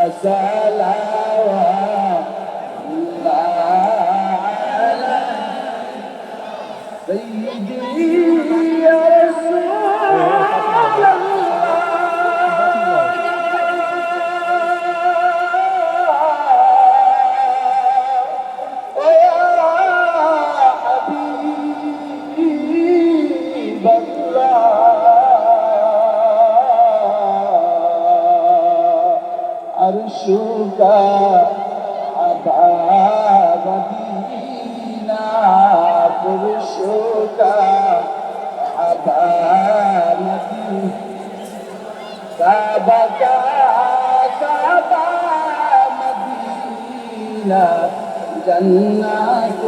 على سيدي يا عرشك عبا مدينة فرشك عبا مدينة كعبك كعبا مدينة جنات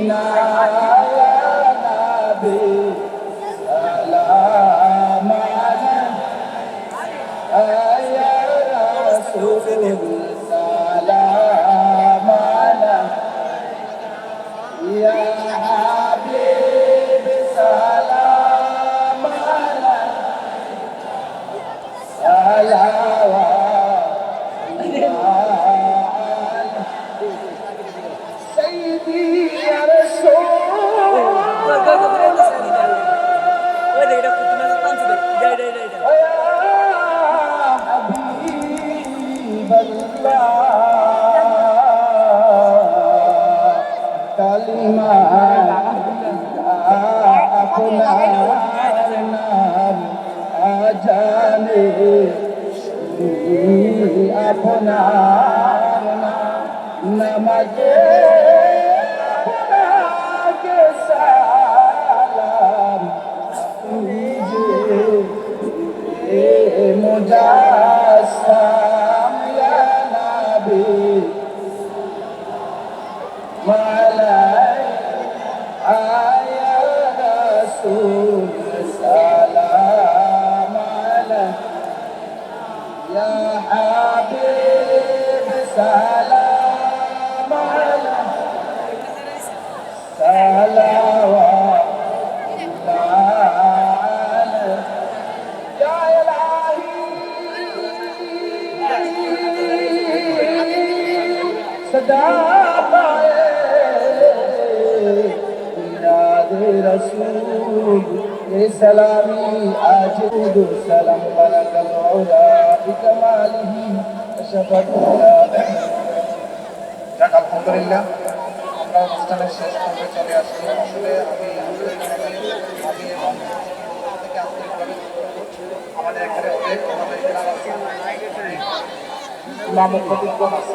Medina আপনার নামাজে খোদা رسول سلامی آج دو سلام بلک المولا আমরা অনুষ্ঠানের শেষ পর্বে চলে আসছি আমাদের এখানে অনেক নামক প্রতিক্রম আছে।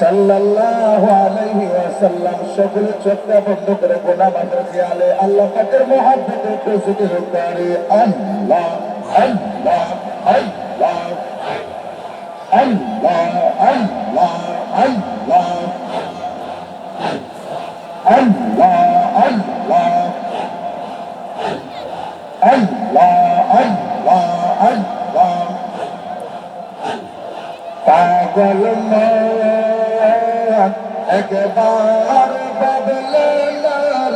ilaha la ilaha illallah Muhammad রাসূলুল্লাহ সাল্লাল্লাহু আলাইহি ওয়াসাল্লাম সকল চোখটা বন্ধ করে গোনা মাত্র খেয়ালে আল্লাহ পাকের মহাব্বতে প্রসিদ্ধ করে আল্লাহ আল্লাহ আল্লাহ আল্লাহ আল্লাহ আল্লাহ আল্লাহ আল্লাহ আল্লাহ আল্লাহ আল্লাহ পাগল মন একবার বদলে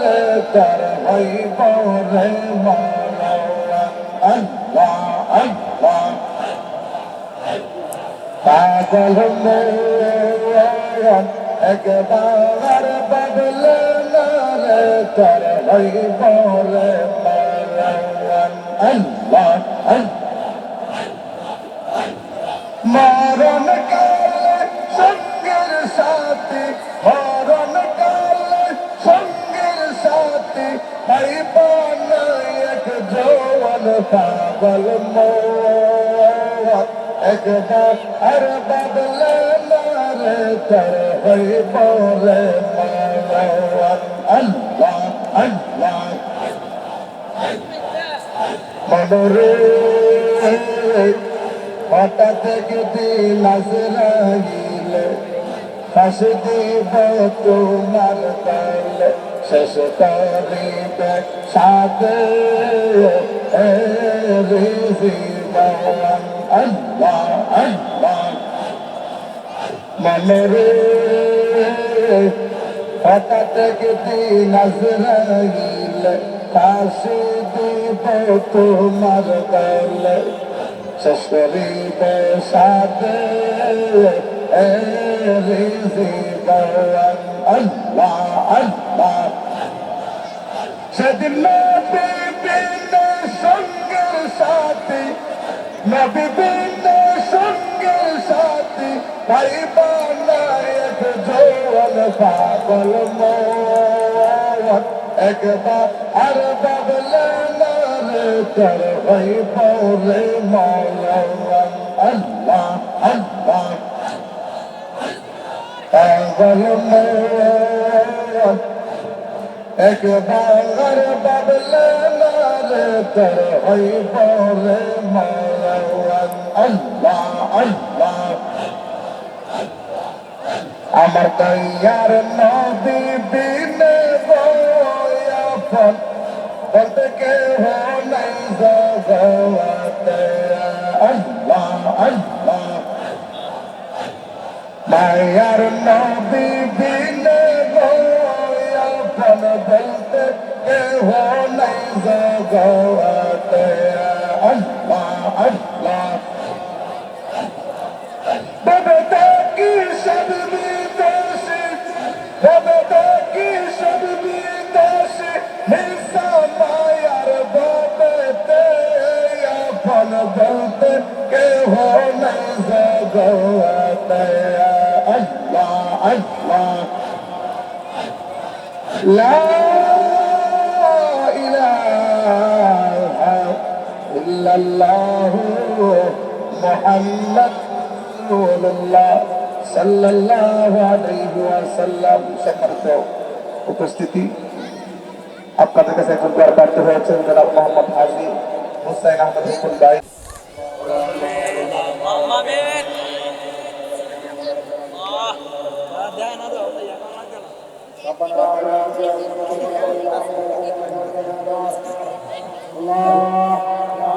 রে তার হইব রে আল্লাহ আল্লাহ। পাগল একবার বদলে রে তার হইব রে আল্লাহ আল্লাহ। পাগল একবার আর বদলে রে তর হই পরে আল্লাহ আল্লাহ মনরে হঠাৎ দিন আসরাইলে ফাঁসি দিব ستستغيث سعدي رزقك الله الله মনের হঠাৎ নজরাইল কাশি দিব তোমার দল সশরীর সাথে Allah, Allah. সেদিন বিন সঙ্গের সাথে নবী বিন সঙ্গের সাথে ভাই বানায়ক জোয়ান পাগল মোহন একবার আর বদলে রে কর ভাই পরে মৌলা আল্লাহ আল্লাহ পাগল মোহন একবার বদলে রে কর ভাই পরে আমার তৈয়ার নবী বিনে বয়াফন বলতে কেহ নাই জগতে। আল্লাহ আল্লাহ। মায়ার নবী বিনে زوات يا الله الله ببتاكي شبمي تاشي ببتاكي شبمي تاشي من سما يا ربابت يا بلبلت ইল্লাল্লাহু মুহাম্মদ রাসূলুল্লাহ সাল্লাল্লাহু আলাইহি ওয়াসাল্লাম সম্মানিত উপস্থিতি। আপনাদের কাছে এখন বার্তা হয়েছে, জনাব মোহাম্মদ হাজি হোসেন আহমদ হোসেন Allah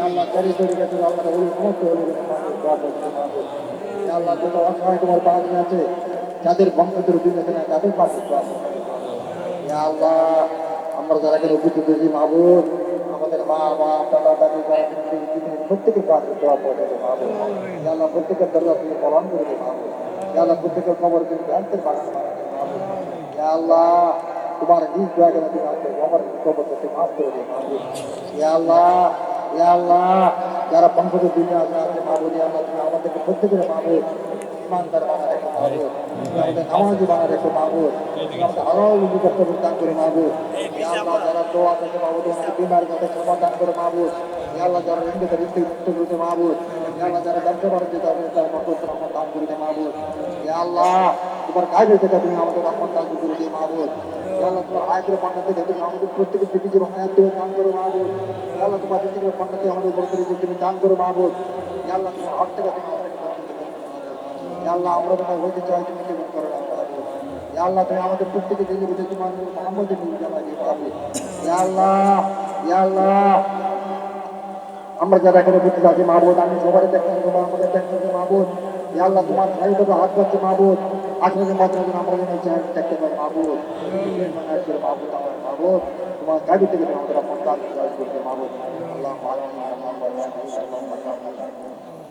আল্লাহ তরি তরি গেছে আল্লাহ ওই সমস্ত আল্লাহ যত অসহায় তোমার বাগানে আছে যাদের বংশধর দিন আছে তাদের পাশে আল্লাহ আমরা যারা এখানে উপস্থিত হয়েছি মাহবুব আমাদের মা বাপ দাদা দাদি প্রত্যেকের পাশে দোয়া তুমি করে মাহবুব খবর তুমি তোমার নিজ দয়া করে তুমি খবর খবর করতে মাফ করে মাহবুব ইয়া আল্লাহ ইয়া আল্লাহ, যারা বংশধর দুনিয়া আছে আছে মাহবুব ইয়া আল্লাহ তুমি আমাদেরকে প্রত্যেকের মাহবুব ইমানদার বানা রেখো মাহবুব তুমি আমাদের নামাজি বানা রেখো মাহবুব তুমি আমাদের আরও উন্নত করতে দান করে মাহবুব ইয়া আল্লাহ আল্লাহ, যারা ব্যবসা বাণিজ্য তাদের করে তুমি আমাদের রহমত দান করে দিয়ে মাহবুব। ইয়া আল্লাহ, তোমার আয়াতের তুমি আমাদের প্রত্যেকের দিকে দিয়ে দান করো মাহবুব। ইয়া তোমার দিকে আমাদের উপর থেকে তুমি দান করো মাহবুব। ইয়া তুমি করো ইয়া আল্লাহ, আমরা চাই, তুমি জীবন করো তুমি আমাদের প্রত্যেকে আমরা যারা এখানে বুঝতে আছি মাহবুদ আমি সবারই দেখতে তোমার আমাদের দেখতে মাহবুদ ইয়া আল্লাহ, তোমার ভাই তোকে হাত করছে মাহবুদ মাত্র যেন আমরা যেন চেহারা দেখতে পাই মাহবুদ মাহবুদ আমার মাহবুদ তোমার গাড়ি থেকে আমাদের আপন কাজ করতে মাহবুদ আল্লাহ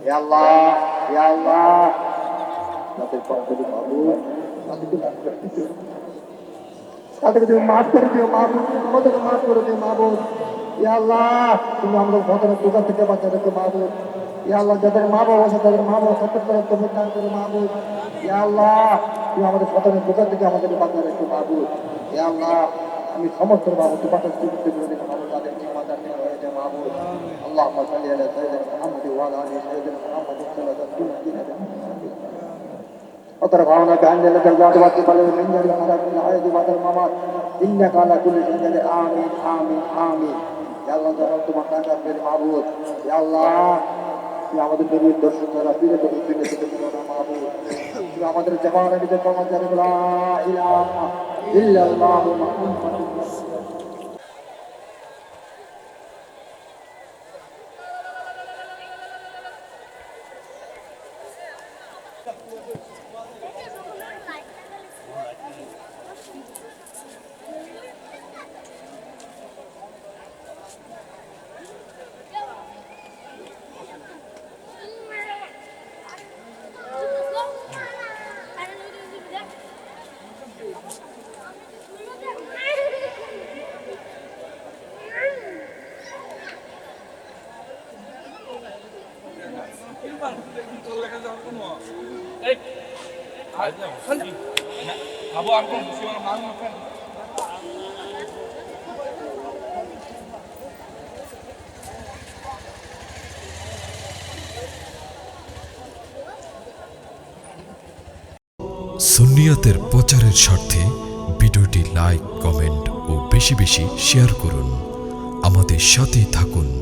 ইয়া আল্লাহ। ইয়া আল্লাহ তাদেরকে তুমি মাফ করে দিও মাহবুদ আমাদেরকে মাফ করে দিও মাহবুদ আল্লাহ তুমি আমাদের ভদ্রের দোকান থেকে বাঁচা রেখো মাহবুদ ইয়া আল্লাহ যাদের মা বাবা আছে তাদের মা বাবা সত্য করে তুমি দান করে মাহবুদ ইয়া আল্লাহ তুমি আমাদের ভদ্রের দোকান থেকে আমাদের বাঁচা রেখো মাহবুদ ইয়া আল্লাহ আমি সমস্ত মাহবুদ তোমাকে সুযোগ করে দিই মাহবুদ তাদের জিম্মাদার নিয়ে হয়ে যায় মাহবুদ আল্লাহ সাল্লি আলা সাইয়্যিদিনা মুহাম্মদ ওয়া আলা আলি সাইয়্যিদিনা মুহাম্মদ সাল্লাল্লাহু আলাইহি ওয়া সাল্লাম وترى فانا كان جل جلاله وكبر من جل على كل عيد بعد الممات انك على كل شيء قدير امين امين আল্লাহ যারা তোমার টাকা পেরে মাহবুদ আল্লাহ আমাদের গরিব দর্শক যারা ফিরে তুমি ফিরে মাহবুদ আমাদের সুন্নিয়াতের প্রচারের স্বার্থে ভিডিওটি লাইক কমেন্ট ও বেশি বেশি শেয়ার করুন। আমাদের সাথেই থাকুন।